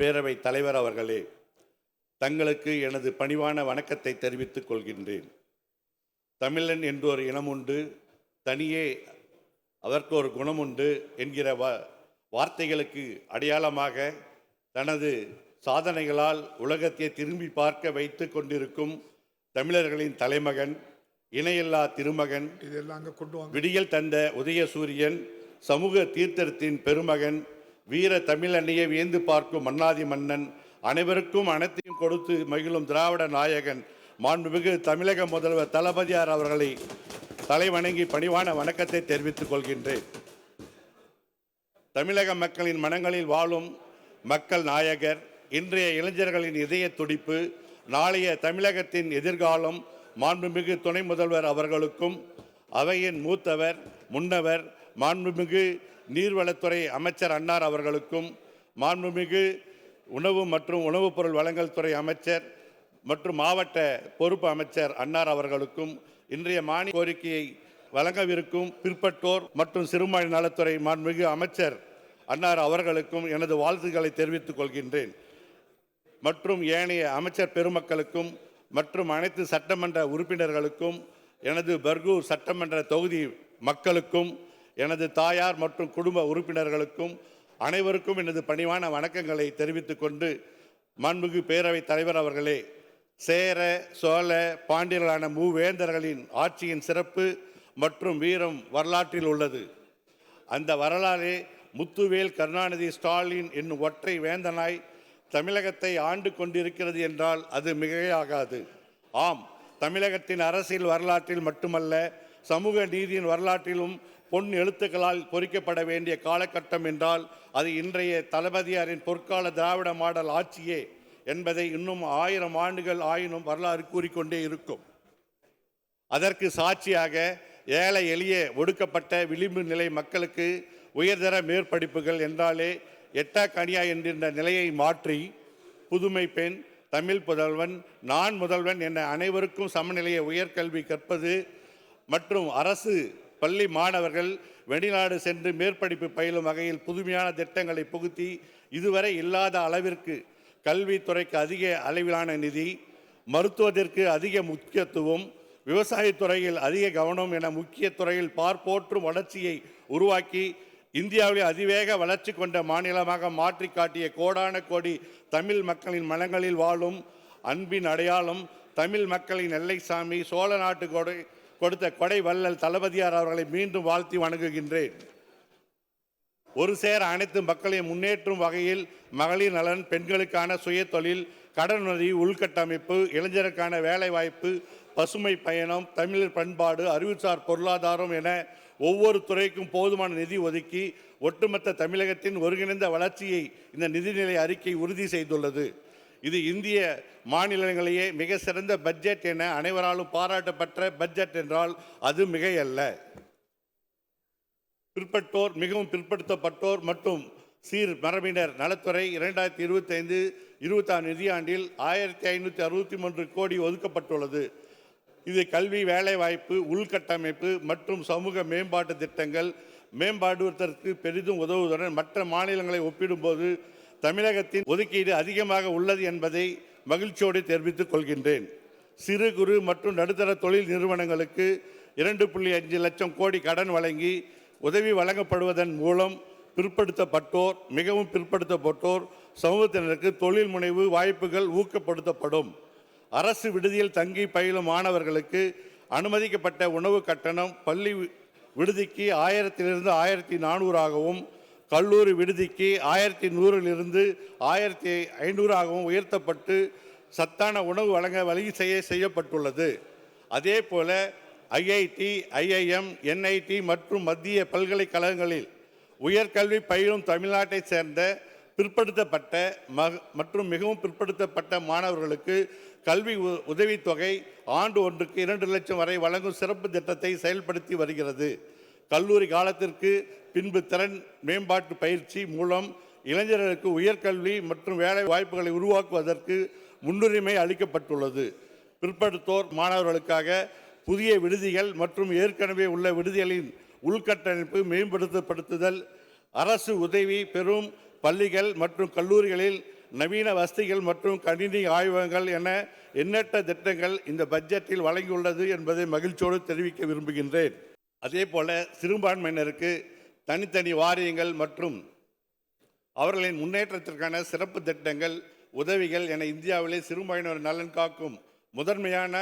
பேரவை தலைவர் அவர்களே தங்களுக்கு எனது பணிவான வணக்கத்தை தெரிவித்துக் கொள்கின்றேன். தமிழன் என்றொரு இனம் உண்டு தனியே அதற்கு ஒரு குணம் உண்டு என்கிற வா வார்த்தைகளுக்கு அடையாளமாக தனது சாதனைகளால் உலகத்தை திரும்பி பார்க்க வைத்து கொண்டிருக்கும் தமிழர்களின் தலைமகன் இணையில்லா திருமகன் இதெல்லாம் விடியல் தந்த உதயசூரியன் சமூக தீர்த்தத்தின் பெருமகன் வீர தமிழன்னையை வியந்து பார்க்கும் மன்னாதி மன்னன் அனைவருக்கும் அனைத்தையும் கொடுத்து மகிழும் திராவிட நாயகன் மாண்புமிகு தமிழக முதல்வர் தளபதியார் அவர்களை தலைவணங்கி பணிவான வணக்கத்தை தெரிவித்துக் கொள்கின்றேன். தமிழக மக்களின் மனங்களில் வாழும் மக்கள் நாயகர் இன்றைய இளைஞர்களின் இதய துடிப்பு நாளைய தமிழகத்தின் எதிர்காலம் மாண்புமிகு துணை முதல்வர் அவர்களுக்கும் அவையின் மூத்தவர் முன்னவர் மாண்புமிகு நீர்வளத்துறை அமைச்சர் அன்னார் அவர்களுக்கும் மாண்புமிகு உணவு மற்றும் உணவுப் பொருள் வழங்கல் துறை அமைச்சர் மற்றும் மாவட்ட பொறுப்பு அமைச்சர் அன்னார் அவர்களுக்கும் இன்றைய மானிய கோரிக்கையை வழங்கவிருக்கும் பிற்பட்டோர் மற்றும் சிறுபான்மை நலத்துறை மாண்புமிகு அமைச்சர் அன்னார் அவர்களுக்கும் எனது வாழ்த்துக்களை தெரிவித்துக் கொள்கின்றேன். மற்றும் ஏனைய அமைச்சர் பெருமக்களுக்கும் மற்றும் அனைத்து சட்டமன்ற உறுப்பினர்களுக்கும் எனது பர்கூர் சட்டமன்ற தொகுதி மக்களுக்கும் எனது தாயார் மற்றும் குடும்ப உறுப்பினர்களுக்கும் அனைவருக்கும் எனது பணிவான வணக்கங்களை தெரிவித்துக் கொண்டு மாண்புமிகு பேரவைத் தலைவர் அவர்களே சேர சோழ பாண்டியர்களான மூவேந்தர்களின் ஆட்சியின் சிறப்பு மற்றும் வீரம் வரலாற்றில் உள்ளது. அந்த வரலாறே முத்துவேல் கருணாநிதி ஸ்டாலின் என்னும் ஒற்றை வேந்தனாய் தமிழகத்தை ஆண்டு கொண்டிருக்கிறது என்றால் அது மிகையாகாது. ஆம் தமிழகத்தின் அரசியல் வரலாற்றில் மட்டுமல்ல சமூக நீதியின் வரலாற்றிலும் பொன் எழுத்துக்களால் பொறிக்கப்பட வேண்டிய காலகட்டம் என்றால் அது இன்றைய தளபதியாரின் பொற்கால திராவிட மாடல் ஆட்சியே என்பதை இன்னும் ஆயிரம் ஆண்டுகள் ஆயினும் வரலாறு கூறிக்கொண்டே இருக்கும். அதற்கு சாட்சியாக ஏழை எளிய ஒடுக்கப்பட்ட விளிம்பு நிலை மக்களுக்கு உயர்தர மேற்படிப்புகள் என்றாலே எட்டா கனியா என்கின்ற நிலையை மாற்றி புதுமை பெண் தமிழ் புதல்வன் நான் முதல்வன் என அனைவருக்கும் சமநிலையை உயர்கல்வி கற்பது மற்றும் அரசு பள்ளி மாணவர்கள் வெளிநாடு சென்று மேற்படிப்பு பயிலும் வகையில் புதுமையான திட்டங்களை புகுத்தி இதுவரை இல்லாத அளவிற்கு கல்வித்துறைக்கு அதிக அளவிலான நிதி மருத்துவத்திற்கு அதிக முக்கியத்துவம் விவசாயத்துறையில் அதிக கவனம் என முக்கிய துறையில் பார்ப்போற்றும் வளர்ச்சியை உருவாக்கி இந்தியாவில் அதிவேக வளர்ச்சி கொண்ட மாநிலமாக மாற்றி காட்டிய கோடான கோடி தமிழ் மக்களின் மனங்களில் வாழும் அன்பின் அடையாளம் தமிழ் மக்களின் எல்லைசாமி சோழ நாட்டு கொடை கொடுத்த கொடை வள்ளல் தளபதியார் அவர்களை மீண்டும் வாழ்த்தி வணங்குகின்றேன். ஒரு சேர அனைத்து மக்களையும் முன்னேற்றும் வகையில் மகளிர் நலன் பெண்களுக்கான சுய தொழில் கடனுதவி உள்கட்டமைப்பு இளைஞருக்கான வேலைவாய்ப்பு பசுமை பயணம் தமிழர் பண்பாடு அறிவுசார் பொருளாதாரம் என ஒவ்வொரு துறைக்கும் போதுமான நிதி ஒதுக்கி ஒட்டுமொத்த தமிழகத்தின் ஒருங்கிணைந்த வளர்ச்சியை இந்த நிதிநிலை அறிக்கை உறுதி செய்துள்ளது. இது இந்திய மாநிலங்களையே மிக சிறந்த பட்ஜெட் என அனைவராலும் பாராட்டப்பட்ட பட்ஜெட் என்றால் அது மிகையல்ல. பிற்பட்டோர் மிகவும் பிற்படுத்தப்பட்டோர் மற்றும் சீர் மரபினர் நலத்துறை இரண்டாயிரத்தி இருபத்தைந்து இருபத்தாறு நிதியாண்டில் ஆயிரத்தி ஐநூற்றி அறுபத்தி மூன்று கோடி ஒதுக்கப்பட்டுள்ளது. இது கல்வி வேலைவாய்ப்பு உள்கட்டமைப்பு மற்றும் சமூக மேம்பாட்டு திட்டங்கள். மேம்பாடுவதற்கு பெரிதும் உதவுவதுடன் மற்ற மாநிலங்களை ஒப்பிடும்போது தமிழகத்தின் ஒதுக்கீடு அதிகமாக உள்ளது என்பதை மகிழ்ச்சியோடு தெரிவித்துக் கொள்கின்றேன். சிறு குறு மற்றும் நடுத்தர தொழில் நிறுவனங்களுக்கு இரண்டு புள்ளி அஞ்சு லட்சம் கோடி கடன் வழங்கி உதவி வழங்கப்படுவதன் மூலம் பிற்படுத்தப்பட்டோர் மிகவும் பிற்படுத்தப்பட்டோர் சமூகத்தினருக்கு தொழில் முனைவு வாய்ப்புகள் ஊக்கப்படுத்தப்படும். அரசு விடுதியில் தங்கி பயிலும் மாணவர்களுக்கு அனுமதிக்கப்பட்ட உணவு கட்டணம் பள்ளி விடுதிக்கு ஆயிரத்திலிருந்து ஆயிரத்தி நானூறாகவும் கல்லூரி விடுதிக்கு ஆயிரத்தி நூறிலிருந்து ஆயிரத்தி ஐநூறாகவும் உயர்த்தப்பட்டு சத்தான உணவு வழங்க வழி செய்ய செய்யப்பட்டுள்ளது. அதே போல ஐஐடி ஐஐஎம் என்ஐடி மற்றும் மத்திய பல்கலைக்கழகங்களில் உயர்கல்வி பயிலும் தமிழ்நாட்டைச் சேர்ந்த பிற்படுத்தப்பட்ட மக மற்றும் மிகவும் பிற்படுத்தப்பட்ட மாணவர்களுக்கு கல்வி உ- உதவித்தொகை ஆண்டு ஒன்றுக்கு இரண்டு லட்சம் வரை வழங்கும் சிறப்பு திட்டத்தை செயல்படுத்தி வருகிறது. கல்லூரி காலத்திற்கு பின்பு திறன் மேம்பாட்டு பயிற்சி மூலம் இளைஞர்களுக்கு உயர்கல்வி மற்றும் வேலை வாய்ப்புகளை உருவாக்குவதற்கு முன்னுரிமை அளிக்கப்பட்டுள்ளது. பிற்படுத்தோர் மாணவர்களுக்காக புதிய விடுதிகள் மற்றும் ஏற்கனவே உள்ள விடுதிகளின் உள்கட்டமைப்பு மேம்படுத்தப்படுத்துதல் அரசு உதவி பெறும் பள்ளிகள் மற்றும் கல்லூரிகளில் நவீன வசதிகள் மற்றும் கணினி ஆய்வகங்கள் என எண்ணற்ற திட்டங்கள் இந்த பட்ஜெட்டில் வழங்கியுள்ளது என்பதை மகிழ்ச்சியோடு தெரிவிக்க விரும்புகின்றேன். அதே போல சிறுபான்மையினருக்கு தனித்தனி வாரியங்கள் மற்றும் அவர்களின் முன்னேற்றத்திற்கான சிறப்பு திட்டங்கள் உதவிகள் என இந்தியாவிலே சிறுபான்மையினர் நலன் காக்கும் முதன்மையான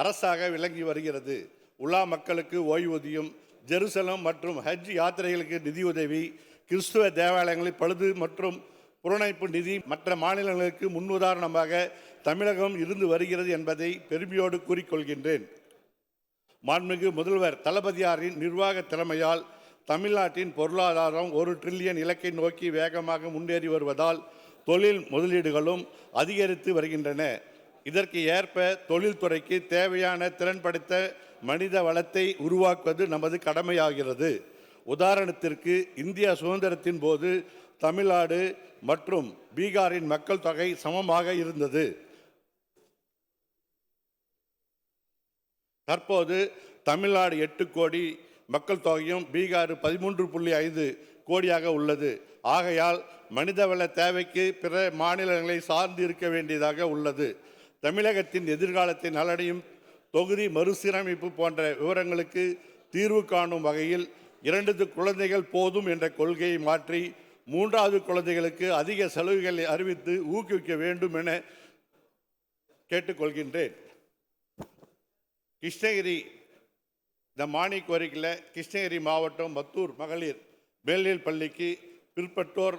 அரசாக விளங்கி வருகிறது. உலா மக்களுக்கு ஓய்வூதியம் ஜெருசலம் மற்றும் ஹஜ் யாத்திரைகளுக்கு நிதியுதவி கிறிஸ்துவ தேவாலயங்களில் பழுது மற்றும் புறநமைப்பு நிதி மற்ற மாநிலங்களுக்கு முன்னுதாரணமாக தமிழகம் இருந்து வருகிறது என்பதை பெருமையோடு கூறிக்கொள்கின்றேன். மாண்புமிகு முதல்வர் தளபதியாரின் நிர்வாக திறமையால் தமிழ்நாட்டின் பொருளாதாரம் ஒரு ட்ரில்லியன் இலக்கை நோக்கி வேகமாக முன்னேறி வருவதால் தொழில் முதலீடுகளும் அதிகரித்து வருகின்றன. இதற்கு ஏற்ப தொழில்துறைக்கு தேவையான திறன் படைத்த மனித வளத்தை உருவாக்குவது நமது கடமையாகிறது. உதாரணத்திற்கு இந்திய சுதந்திரத்தின் போது தமிழ்நாடு மற்றும் பீகாரின் மக்கள் தொகை சமமாக இருந்தது. தற்போது தமிழ்நாடு எட்டு கோடி மக்கள் தொகையும் பீகார் பதிமூன்று புள்ளி ஐந்து கோடியாக உள்ளது. ஆகையால் மனிதவள தேவைக்கு பிற மாநிலங்களை சார்ந்து இருக்க வேண்டியதாக உள்ளது. தமிழகத்தின் எதிர்காலத்தை நலனையும் தொகுதி மறுசீரமைப்பு போன்ற விவரங்களுக்கு தீர்வு காணும் வகையில் இரண்டு குழந்தைகள் போதும் என்ற கொள்கையை மாற்றி மூன்றாவது குழந்தைகளுக்கு அதிக செலவுகளை அறிவித்து ஊக்குவிக்க வேண்டும் என கேட்டுக்கொள்கின்றேன். கிருஷ்ணகிரி இந்த மானிய கோரிக்கையில் கிருஷ்ணகிரி மாவட்டம் மத்தூர் மகளிர் மேல்நிலைப் பள்ளிக்கு பிற்பட்டோர்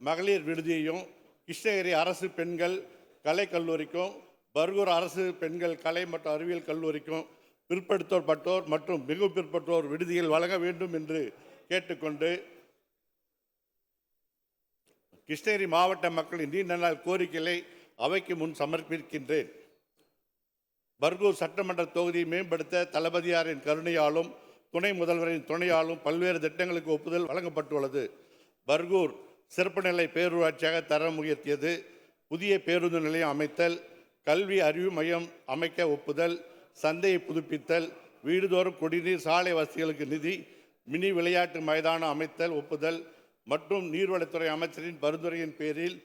மகளிர் விடுதியையும் கிருஷ்ணகிரி அரசு பெண்கள் கலை கல்லூரிக்கும் பர்கூர் அரசு பெண்கள் கலை மற்றும் அறிவியல் கல்லூரிக்கும் பிற்படுத்தப்பட்டோர் மற்றும் மிகு பிற்பட்டோர் விடுதியில் வழங்க வேண்டும் என்று கேட்டுக்கொண்டு கிருஷ்ணகிரி மாவட்ட மக்களின் நீண்ட நாள் கோரிக்கைகளை அவைக்கு முன் சமர்ப்பிக்கின்றேன். பர்கூர் சட்டமன்ற தொகுதியை மேம்படுத்த தளபதியாரின் கருணையாலும் துணை முதல்வரின் துணையாலும் பல்வேறு திட்டங்களுக்கு ஒப்புதல் வழங்கப்பட்டுள்ளது. பர்கூர் சிறப்பு நிலை பேரூராட்சியாக தரம் உயர்த்தியது புதிய பேருந்து நிலையம் அமைத்தல் கல்வி அறிவு மையம் அமைக்க ஒப்புதல் சந்தையை புதுப்பித்தல் வீடுதோறும் குடிநீர் சாலை வசதிகளுக்கு நிதி மினி விளையாட்டு மைதானம் அமைத்தல் ஒப்புதல் மற்றும் நீர்வளத்துறை அமைச்சரின் பரிந்துரையின் பேரில்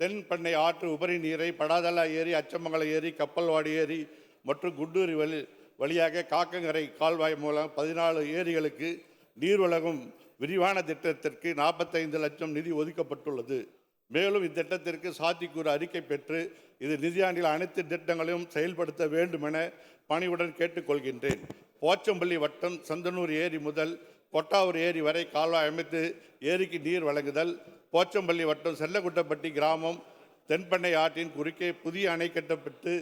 தென் பண்ணை ஆற்று உபரி நீரை படாதலா ஏரி அச்சமங்கல ஏரி கப்பல்வாடி ஏரி மற்றும் குண்டூரி வழி வழியாக காக்கங்கரை கால்வாய் மூலம் பதினாலு ஏரிகளுக்கு நீர் வழங்கும் விரிவான திட்டத்திற்கு நாற்பத்தைந்து லட்சம் நிதி ஒதுக்கப்பட்டுள்ளது. மேலும் இத்திட்டத்திற்கு சாத்திக்கூறு அறிக்கை பெற்று இது நிதியாண்டில் அனைத்து திட்டங்களையும் செயல்படுத்த வேண்டுமென பணியுடன் பணிவுடன் கேட்டுக்கொள்கின்றேன். போச்சம்பள்ளி வட்டம் சந்தனூர் ஏரி முதல் கொட்டாவூர் ஏரி வரை கால்வாய் அமைத்து ஏரிக்கு நீர் வழங்குதல் போச்சம்பள்ளி வட்டம் செல்லகுட்டப்பட்டி கிராமம் தென்பண்ணை ஆற்றின் குறுக்கே புதிய அணை கட்டப்பட்டு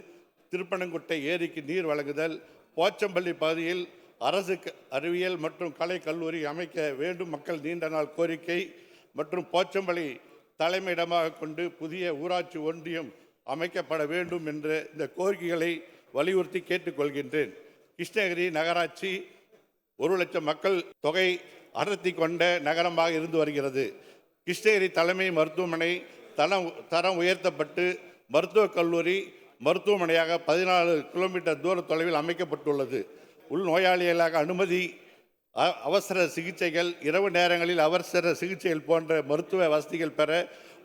திருப்பனங்குட்டை ஏரிக்கு நீர் வழங்குதல் போச்சம்பள்ளி பகுதியில் அரசு அறிவியல் மற்றும் கலை கல்லூரி அமைக்க வேண்டும் மக்கள் நீண்ட நாள் கோரிக்கை மற்றும் போச்சம்பள்ளி தலைமையிடமாக கொண்டு புதிய ஊராட்சி ஒன்றியம் அமைக்கப்பட வேண்டும் என்ற இந்த கோரிக்கைகளை வலியுறுத்தி கேட்டுக்கொள்கின்றேன். கிருஷ்ணகிரி நகராட்சி ஒரு லட்சம் மக்கள் தொகை அடர்த்தி கொண்ட நகரமாக இருந்து வருகிறது. கிருஷ்ணகிரி தலைமை மருத்துவமனை தரம் தரம் உயர்த்தப்பட்டு மருத்துவக் கல்லூரி மருத்துவமனையாக பதினாலு கிலோமீட்டர் தூர தொலைவில் அமைக்கப்பட்டுள்ளது. உள் நோயாளிகளாக அனுமதி அவசர சிகிச்சைகள் இரவு நேரங்களில் அவசர சிகிச்சைகள் போன்ற மருத்துவ வசதிகள் பெற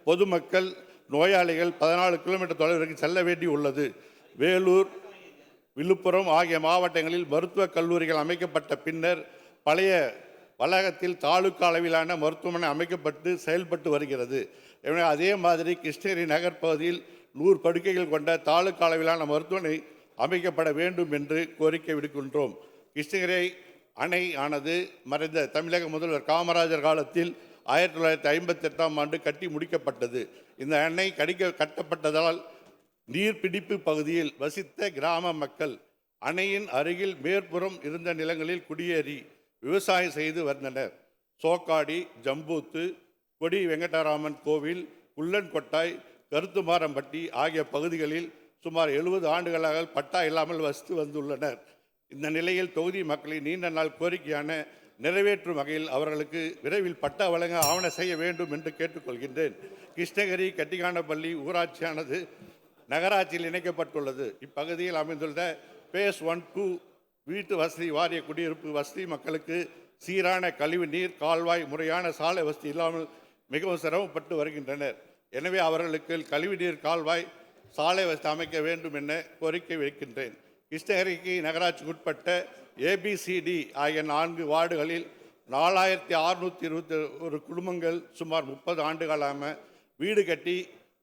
பொதுமக்கள் நோயாளிகள் பதினாலு கிலோமீட்டர் தொலைவிற்கு செல்ல வேண்டி உள்ளது வேலூர் விழுப்புரம் ஆகிய மாவட்டங்களில் மருத்துவக் கல்லூரிகள் அமைக்கப்பட்ட பின்னர் பழைய வளாகத்தில் தாலுக்கா அளவிலான மருத்துவமனை அமைக்கப்பட்டு செயல்பட்டு வருகிறது. எனவே அதே மாதிரி கிருஷ்ணகிரி நகர் பகுதியில் நூறு படுக்கைகள் கொண்ட தாலுக்கா அளவிலான மருத்துவமனை அமைக்கப்பட வேண்டும் என்று கோரிக்கை விடுக்கின்றோம். கிருஷ்ணகிரி அணை ஆனது மறைந்த தமிழக முதல்வர் காமராஜர் காலத்தில் ஆயிரத்தி தொள்ளாயிரத்தி ஐம்பத்தி எட்டாம் ஆண்டு கட்டி முடிக்கப்பட்டது. இந்த அணை கடிக்க கட்டப்பட்டதால் நீர்பிடிப்பு பகுதியில் வசித்த கிராம மக்கள் அணையின் அருகில் மேற்புறம் இருந்த நிலங்களில் குடியேறி விவசாயம் செய்து வந்தனர் சோக்காடி ஜம்பூத்து கொடி வெங்கடராமன் கோவில் குள்ளன்கொட்டாய் கருத்துமாரம்பட்டி ஆகிய பகுதிகளில் சுமார் எழுபது ஆண்டுகளாக பட்டா இல்லாமல் வசித்து வந்துள்ளனர். இந்த நிலையில் தொகுதி மக்களின் நீண்ட நாள் கோரிக்கையான நிறைவேற்றும் வகையில் அவர்களுக்கு விரைவில் பட்டா வழங்க ஆவண செய்ய வேண்டும் என்று கேட்டுக்கொள்கின்றேன். கிருஷ்ணகிரி கட்டிகானப்பள்ளி ஊராட்சியானது நகராட்சியில் இணைக்கப்பட்டுள்ளது. இப்பகுதியில் அமைந்துள்ள பேஸ் ஒன் டூ வீட்டு வசதி வாரிய குடியிருப்பு வசதி மக்களுக்கு சீரான கழிவு நீர் கால்வாய் முறையான சாலை வசதி இல்லாமல் மிகவும் சிரமப்பட்டு வருகின்றனர். எனவே அவர்களுக்கு கழிவுநீர் கால்வாய் சாலை வசதி அமைக்க வேண்டும் என கோரிக்கை வைக்கின்றேன். கிருஷ்ணகிரிக்கு நகராட்சிக்குட்பட்ட ஏபிசிடி ஆகிய நான்கு வார்டுகளில் நாலாயிரத்தி அறுநூற்றி இருபத்தி ஒரு குடும்பங்கள் சுமார் முப்பது ஆண்டுகளாக வீடு கட்டி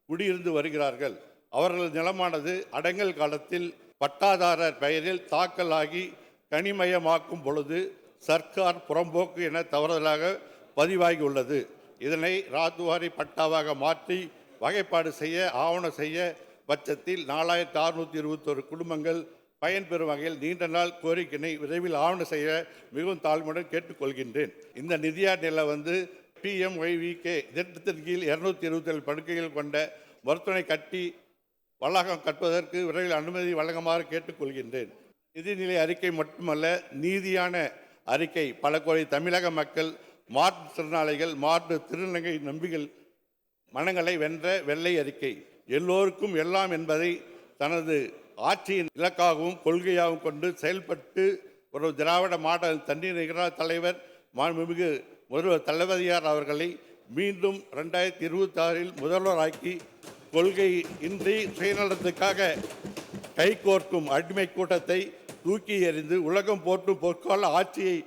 குடியிருந்து வருகிறார்கள். அவர்கள் நிலமானது அடங்கல் காலத்தில் பட்டாதாரர் பெயரில் தாக்கலாகி கனிமயமாக்கும் பொழுது சர்க்கார் புறம்போக்கு என தவறுதலாக பதிவாகி உள்ளது இதனை ராத்துவாரி பட்டாவாக மாற்றி வகைப்பாடு செய்ய ஆவணம் செய்ய பட்சத்தில் நாலாயிரத்தி அறுநூற்றி இருபத்தொரு குடும்பங்கள் பயன்பெறும் வகையில் நீண்ட நாள் கோரிக்கையினை விரைவில் ஆவணம் செய்ய மிகவும் தாழ்மையுடன் கேட்டுக்கொள்கின்றேன். இந்த நிதியாண்டில் வந்து பிஎம்ஒய்விகே திட்டத்தின் கீழ் இருநூத்தி இருபத்தேழு படுக்கைகள் கொண்ட மருத்துவனை கட்டி வளாகம் கட்டுவதற்கு விரைவில் அனுமதி வழங்குமாறு கேட்டுக்கொள்கின்றேன். நிதிநிலை அறிக்கை மட்டுமல்ல நீதியான அறிக்கை பல கோடி தமிழக மக்கள் மாற்றுத்திறனாளிகள் மாற்று திருநங்கை நம்பிகள் மனங்களை வென்ற வெள்ளை அறிக்கை. எல்லோருக்கும் எல்லாம் என்பதை தனது ஆட்சியின் இலக்காகவும் கொள்கையாகவும் கொண்டு செயல்பட்டு ஒரு திராவிட மாடல் தண்ணீர் நிகழ தலைவர் மாண்புமிகு முதல்வர் தளபதியார் அவர்களை மீண்டும் ரெண்டாயிரத்தி இருபத்தாறில் முதல்வராக்கி கொள்கை இன்றி சுயநலத்துக்காக கைகோர்க்கும் அடிமை கூட்டத்தை தூக்கி எறிந்து உலகம் போற்றும் பொற்கால ஆட்சியை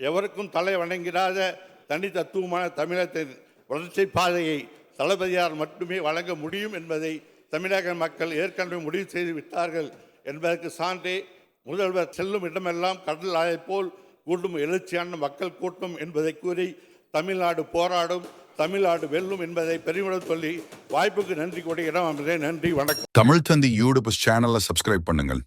எவருக்கும் தலை வணங்கிடாத தனி தத்துவமான தமிழகத்தின் வளர்ச்சி பாதையை தளபதியார் மட்டுமே வழங்க முடியும் என்பதை தமிழக மக்கள் ஏற்கனவே முடிவு செய்து விட்டார்கள் என்பதற்கு சான்றே முதல்வர் செல்லும் இடமெல்லாம் கடல் அலை போல் கூட்டும் எழுச்சியான மக்கள் கூட்டம் என்பதை கூறி தமிழ்நாடு போராடும் தமிழ்நாடு வெல்லும் என்பதை பெருமிடம் சொல்லி வாய்ப்புக்கு நன்றி கூட இடம் அமைகிறேன். நன்றி வணக்கம். தமிழ் தந்தி யூடியூப் சேனலை சப்ஸ்கிரைப் பண்ணுங்கள்.